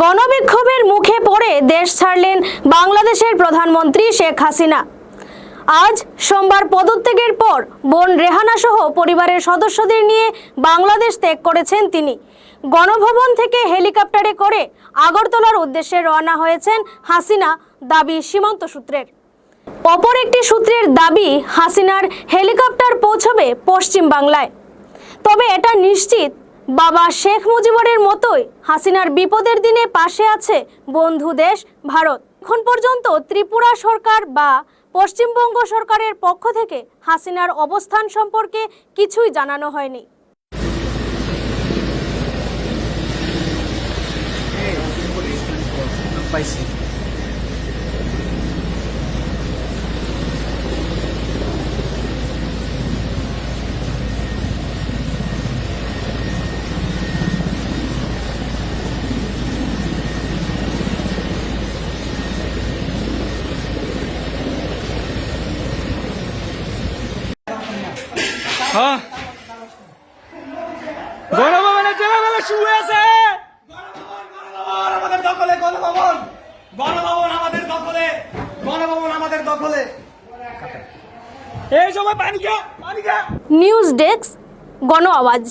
গণবিক্ষোভের মুখে পড়ে দেশ ছাড়লেন বাংলাদেশের প্রধানমন্ত্রী শেখ হাসিনা। আজ সোমবার পদত্যাগের পর বোন রেহানা সহ পরিবারের সদস্যদের নিয়ে বাংলাদেশ ত্যাগ করেছেন তিনি। গণভবন থেকে হেলিকপ্টারে করে আগরতলার উদ্দেশ্যে রওনা হয়েছেন হাসিনা, দাবি সীমান্ত সূত্রের। অপর একটি সূত্রের দাবি, হাসিনার হেলিকপ্টার পৌঁছবে পশ্চিম বাংলায়। তবে এটা নিশ্চিত বাবা শেখ মুজিবরের মতোই হাসিনার বিপদের দিনে পাশে আছে বন্ধু দেশ ভারত। এখন পর্যন্ত ত্রিপুরা সরকার বা পশ্চিমবঙ্গ সরকারের পক্ষ থেকে হাসিনার অবস্থান সম্পর্কে কিছুই জানানো হয়নি। পাইছি গণভবনে জেলাবেলা শুয়ে আছে। আমাদের দখলে গণভবন গণভবন আমাদের দখলে গণভবন আমাদের দখলে। এই সময় পানি খা পানি খা নিউজ ডেস্ক গণ আওয়াজ।